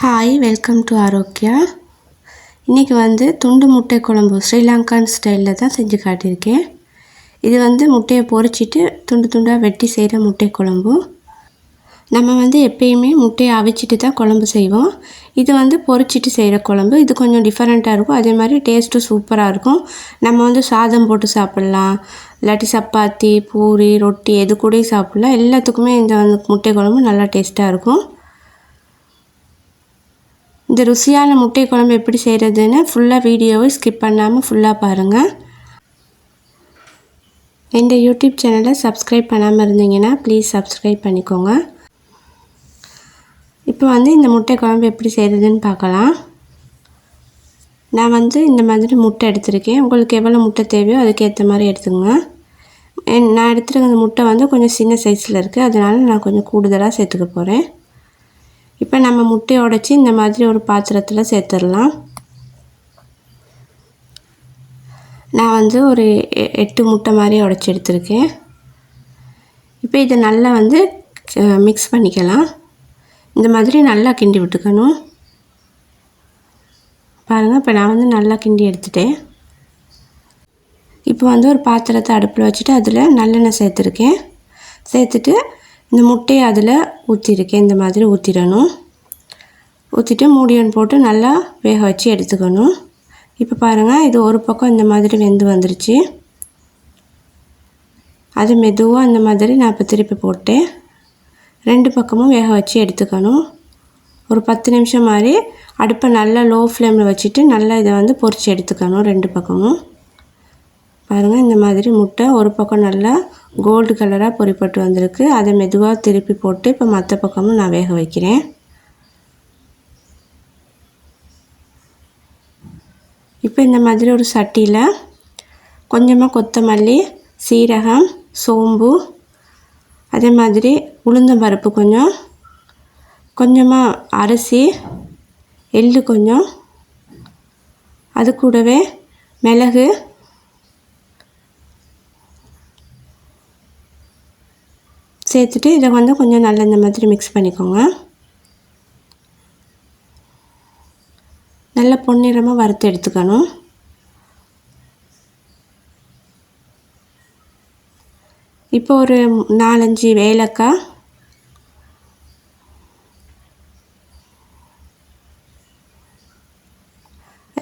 Hi welcome to Arokya இன்றைக்கி வந்து துண்டு முட்டை குழம்பு ஸ்ரீலங்கான் ஸ்டைலில் தான் செஞ்சு காட்டியிருக்கேன். இது வந்து முட்டையை பொறிச்சிட்டு துண்டு துண்டாக வெட்டி செய்கிற முட்டை குழம்பு. நம்ம வந்து எப்பயுமே முட்டையை அவிச்சிட்டு தான் குழம்பு செய்வோம். இது வந்து பொறிச்சிட்டு செய்கிற குழம்பு. இது கொஞ்சம் டிஃப்ரெண்ட்டாக இருக்கும். அதே மாதிரி டேஸ்ட்டும் சூப்பராக இருக்கும். நம்ம வந்து சாதம் போட்டு சாப்பிட்லாம். இல்லாட்டி சப்பாத்தி பூரி ரொட்டி எது கூடயும் சாப்பிட்லாம். எல்லாத்துக்குமே இந்த வந்து முட்டை குழம்பு நல்லா டேஸ்ட்டாக இருக்கும். இந்த ருசியான முட்டை குழம்பு எப்படி செய்கிறதுன்னு ஃபுல்லாக வீடியோவை ஸ்கிப் பண்ணாமல் ஃபுல்லாக பாருங்கள் இந்த யூடியூப் சேனலை சப்ஸ்கிரைப் பண்ணாமல் இருந்தீங்கன்னா ப்ளீஸ் சப்ஸ்கிரைப் பண்ணிக்கோங்க. இப்போ வந்து இந்த முட்டை குழம்பு எப்படி செய்கிறதுன்னு பார்க்கலாம். நான் வந்து இந்த மாதிரி முட்டை எடுத்திருக்கேன். உங்களுக்கு எவ்வளோ முட்டை தேவையோ அதுக்கேற்ற மாதிரி எடுத்துக்கோங்க. நான் எடுத்துருக்க அந்த முட்டை வந்து கொஞ்சம் சின்ன சைஸில் இருக்குது அதனால் நான் கொஞ்சம் கூடுதலாக சேர்த்துக்க போகிறேன் இப்போ நம்ம முட்டையை உடச்சி இந்த மாதிரி ஒரு பாத்திரத்தில் சேர்த்துடலாம். நான் வந்து ஒரு எ- எட்டு முட்டை மாதிரி உடச்சி எடுத்திருக்கேன். இப்போ இதை நல்லா வந்து மிக்ஸ் பண்ணிக்கலாம். இந்த மாதிரி நல்லா கிண்டி விட்டுக்கணும். பாருங்கள் இப்போ நான் வந்து நல்லா கிண்டி எடுத்துட்டேன். இப்போ வந்து ஒரு பாத்திரத்தை அடுப்பில் வச்சுட்டு அதில் நல்லெண்ணெய் சேர்த்துருக்கேன். சேர்த்துட்டு இந்த முட்டையை அதில் ஊற்றிருக்கேன் இந்த மாதிரி ஊற்றிடணும். ஊற்றிட்டு மூடியன் போட்டு நல்லா வேக வச்சு எடுத்துக்கணும். இப்போ பாருங்கள் இது ஒரு பக்கம் இந்த மாதிரி வெந்து வந்துருச்சு. அது மெதுவாக அந்த மாதிரி நான் இப்போ திருப்பி போட்டேன். ரெண்டு பக்கமும் வேக வச்சு எடுத்துக்கணும். ஒரு பத்து நிமிஷம் மாதிரி அடுப்பை நல்லா லோ ஃப்ளேமில் வச்சுட்டு நல்லா இதை வந்து பொறிச்சு எடுத்துக்கணும் ரெண்டு பக்கமும். பாருங்கள் இந்த மாதிரி முட்டை ஒரு பக்கம் நல்லா கோல்டு கலராக பொறிப்பட்டு வந்திருக்கு. அதை மெதுவாக திருப்பி போட்டு இப்போ மற்ற பக்கமும் நான் வேக வைக்கிறேன். இப்போ இந்த மாதிரி ஒரு சட்டியில் கொஞ்சமாக கொத்தமல்லி சீரகம் சோம்பு அதே மாதிரி உளுந்தம்பருப்பு கொஞ்சம் கொஞ்சமாக அரிசி எள்ளு கொஞ்சம் அது கூடவே மிளகு சேர்த்துட்டு இதை வந்து கொஞ்சம் நல்லா இந்த மாதிரி மிக்ஸ் பண்ணிக்கோங்க. நல்ல பொன்னிறமாக வறுத்து எடுத்துக்கணும். இப்போ ஒரு நாலஞ்சு ஏலக்காய்.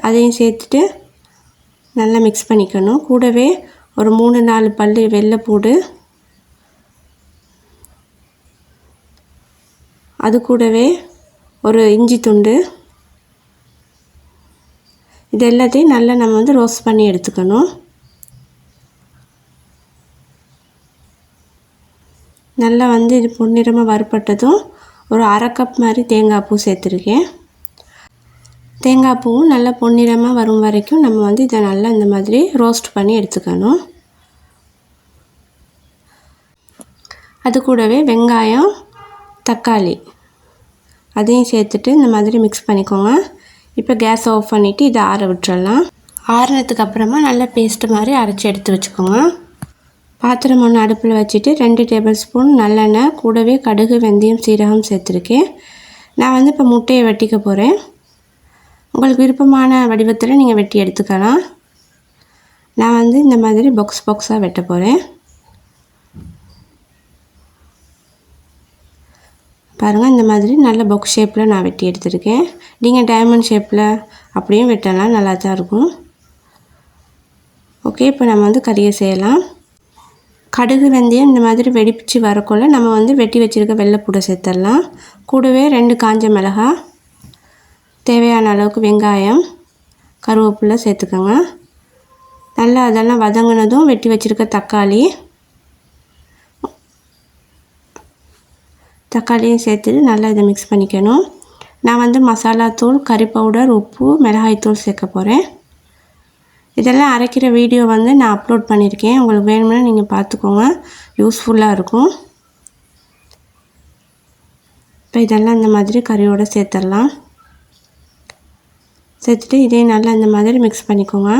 அதையும் சேர்த்துட்டு நல்லா மிக்ஸ் பண்ணிக்கணும். கூடவே ஒரு மூணு நாலு பல்லு வெள்ளைப்பூடு. அது கூடவே ஒரு இஞ்சி துண்டு. இது எல்லாத்தையும் நல்லா நம்ம வந்து ரோஸ்ட் பண்ணி எடுத்துக்கணும். நல்லா வந்து இது பொன்னிறமாக வறுப்பட்டதும் ஒரு அரை கப் மாதிரி தேங்காய் பூ சேர்த்துருக்கேன். தேங்காய் பூவும் நல்லா பொன்னிறமாக வரும் வரைக்கும் நம்ம வந்து இதை நல்லா இந்த மாதிரி ரோஸ்ட் பண்ணி எடுத்துக்கணும். அது கூடவே வெங்காயம் தக்காளி. அதையும் சேர்த்துட்டு இந்த மாதிரி மிக்ஸ் பண்ணிக்கோங்க. இப்போ கேஸ் ஆஃப் பண்ணிவிட்டு இதை ஆற விட்டுறலாம். ஆறினதுக்கு அப்புறமா நல்லா பேஸ்ட்டு மாதிரி அரைச்சி எடுத்து வச்சுக்கோங்க. பாத்திரம் ஒன்று அடுப்பில் வச்சுட்டு ரெண்டு டேபிள் ஸ்பூன் நல்லெண்ணெய் கூடவே கடுகு வெந்தயம் சீரகம் சேர்த்துருக்கேன். நான் வந்து இப்போ முட்டையை வெட்டிக்க போகிறேன் உங்களுக்கு விருப்பமான வடிவத்தில் நீங்கள் வெட்டி எடுத்துக்கலாம். நான் வந்து இந்த மாதிரி பாக்ஸ் பாக்ஸாக வெட்ட போகிறேன் பாருங்கள் இந்த மாதிரி நல்ல பொக் ஷேப்பில் நான் வெட்டி எடுத்திருக்கேன். நீங்கள் டைமண்ட் ஷேப்பில் அப்படியும் வெட்டலாம் நல்லா தான் இருக்கும். ஓகே இப்போ நம்ம வந்து கறியை செய்யலாம். கடுகு வெந்தயம் இந்த மாதிரி வெடிப்பிச்சு வரக்குள்ள நம்ம வந்து வெட்டி வச்சுருக்க வெள்ளைப்பூடை சேர்த்துடலாம் கூடவே ரெண்டு காஞ்ச மிளகா தேவையான அளவுக்கு வெங்காயம் கருவேப்பிலை சேர்த்துக்கோங்க. நல்லா அதெல்லாம் வதங்கினதும் வெட்டி வச்சுருக்க தக்காளி தக்காளியும் சேர்த்துட்டு நல்லா இதை மிக்ஸ் பண்ணிக்கணும். நான் வந்து மசாலா தூள் கறி பவுடர் உப்பு மிளகாய் தூள் சேர்க்க போகிறேன் இதெல்லாம் அரைக்கிற வீடியோ வந்து நான் அப்லோட் பண்ணியிருக்கேன். உங்களுக்கு வேணும்னா நீங்கள் பார்த்துக்கோங்க. யூஸ்ஃபுல்லாக இருக்கும். இப்போ இதெல்லாம் இந்த மாதிரி கறியோடு சேர்த்துடலாம். சேர்த்துட்டு இதையும் நல்லா இந்த மாதிரி மிக்ஸ் பண்ணிக்கோங்க.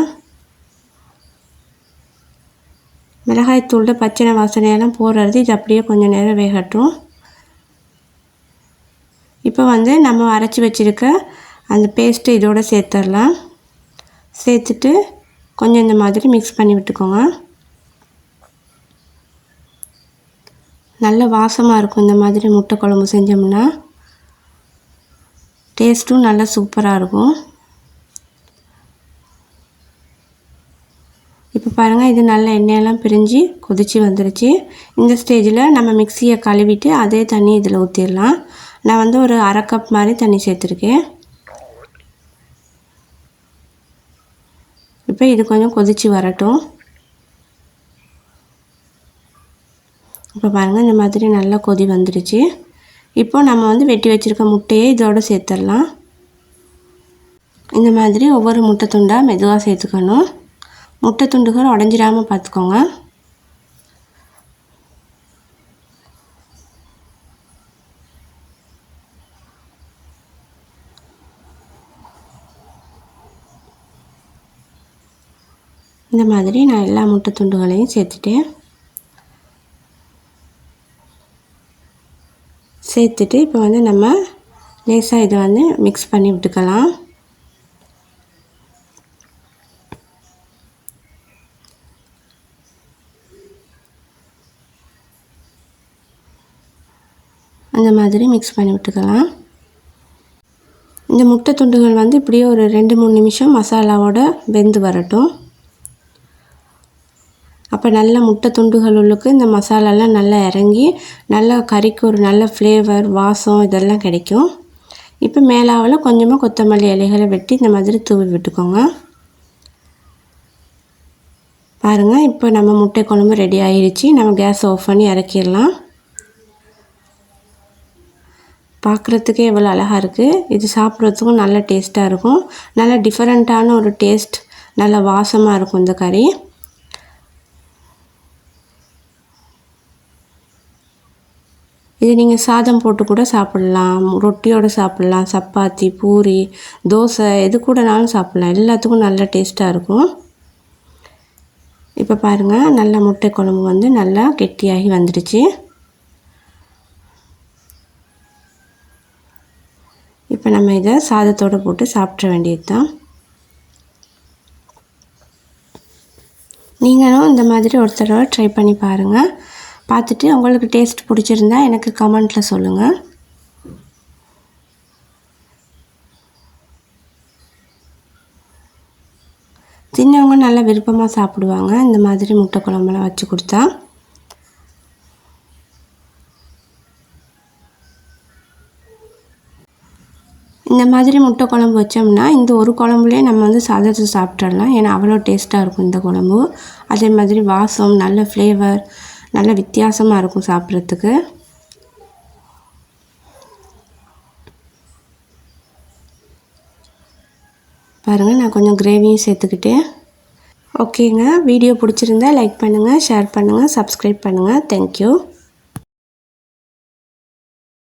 மிளகாய் பச்சனை பச்சை வாசனையெல்லாம் போடுறது இது அப்படியே கொஞ்சம் நேரம் வேகட்டும். இப்போ வந்து நம்ம அரைச்சி வச்சுருக்க அந்த பேஸ்ட்டு இதோடு சேர்த்துடலாம். சேர்த்துட்டு கொஞ்சம் இந்த மாதிரி மிக்ஸ் பண்ணி விட்டுக்கோங்க. நல்ல வாசமாக இருக்கும் இந்த மாதிரி முட்டை குழம்பு செஞ்சோம்னா. டேஸ்ட்டும் நல்லா சூப்பராக இருக்கும். பாருங்கள் இது நல்ல எண்ணெயெல்லாம் பிரிஞ்சு கொதித்து வந்துருச்சு. இந்த ஸ்டேஜில் நம்ம மிக்சியை கழுவிட்டு அதே தண்ணி இதில் ஊற்றிடலாம் நான் வந்து ஒரு அரை கப் மாதிரி தண்ணி சேர்த்துருக்கேன். இப்போ இது கொஞ்சம் கொதித்து வரட்டும். இப்போ பாருங்கள் இந்த மாதிரி நல்லா கொதி வந்துடுச்சு இப்போது நம்ம வந்து வெட்டி வச்சுருக்க முட்டையை இதோடு சேர்த்துடலாம் இந்த மாதிரி ஒவ்வொரு முட்டை துண்டாக மெதுவாக சேர்த்துக்கணும். முட்டை துண்டுகள் உடஞ்சிடாமல் பார்த்துக்கோங்க. இந்த மாதிரி நான் எல்லா முட்டை துண்டுகளையும் சேர்த்துட்டேன். சேர்த்துட்டு இப்போ வந்து நம்ம லேசாக இதை வந்து மிக்ஸ் பண்ணி விட்டுக்கலாம். அந்த மாதிரி மிக்ஸ் பண்ணி விட்டுக்கலாம். இந்த முட்டை துண்டுகள் வந்து இப்படியே ஒரு ரெண்டு மூணு நிமிஷம் மசாலாவோட வெந்து வரட்டும். அப்போ நல்ல முட்டை துண்டுகள் உள்ளுக்கு இந்த மசாலாலாம் நல்லா இறங்கி நல்லா கறிக்கு ஒரு நல்ல ஃப்ளேவர் வாசம் இதெல்லாம் கிடைக்கும். இப்போ மேலாவில் கொஞ்சமாக கொத்தமல்லி இலைகளை வெட்டி இந்த மாதிரி தூவி விட்டுக்கோங்க. பாருங்கள் இப்போ நம்ம முட்டை குழம்பு ரெடி ஆயிடுச்சு நம்ம கேஸ் ஆஃப் பண்ணி இறக்கிடலாம். பார்க்குறதுக்கே எவ்வளோ அழகாக இருக்குது இது சாப்பிட்றதுக்கும் நல்ல டேஸ்ட்டாக இருக்கும். நல்ல டிஃப்ரெண்ட்டான ஒரு டேஸ்ட் நல்ல வாசமாக இருக்கும் இந்த கறி. இது நீங்கள் சாதம் போட்டு கூட சாப்பிட்லாம். ரொட்டியோடு சாப்பிட்லாம். சப்பாத்தி பூரி தோசை எது கூடனாலும் சாப்பிட்லாம். எல்லாத்துக்கும் நல்ல டேஸ்ட்டாக இருக்கும். இப்போ பாருங்கள் நல்ல முட்டை குழம்பு வந்து நல்லா கெட்டியாகி வந்துடுச்சு. இப்போ நம்ம இதை சாதத்தோடு போட்டு சாப்பிட வேண்டியது தான் நீங்களும் இந்த மாதிரி ஒரு தடவை ட்ரை பண்ணி பாருங்கள் பார்த்துட்டு உங்களுக்கு டேஸ்ட் பிடிச்சிருந்தா எனக்கு கமெண்ட்டில் சொல்லுங்கள் சின்னவங்க நல்லா விருப்பமாக சாப்பிடுவாங்க. இந்த மாதிரி முட்டை குழம்புலாம் வச்சு கொடுத்தா. இந்த மாதிரி முட்டை குழம்பு வச்சோம்னா இந்த ஒரு குழம்புலேயே நம்ம வந்து சாதத்தை சாப்பிட்றலாம் ஏன்னா அவ்வளோ டேஸ்ட்டாக இருக்கும் இந்த குழம்பு. அதே மாதிரி வாசம் நல்ல ஃப்ளேவர் நல்ல வித்தியாசமாக இருக்கும் சாப்பிட்றதுக்கு. பாருங்கள் நான் கொஞ்சம் கிரேவியும் சேர்த்துக்கிட்டேன். ஓகேங்க வீடியோ பிடிச்சிருந்தா லைக் பண்ணுங்கள் ஷேர் பண்ணுங்கள் சப்ஸ்கிரைப் பண்ணுங்கள் தேங்க்யூ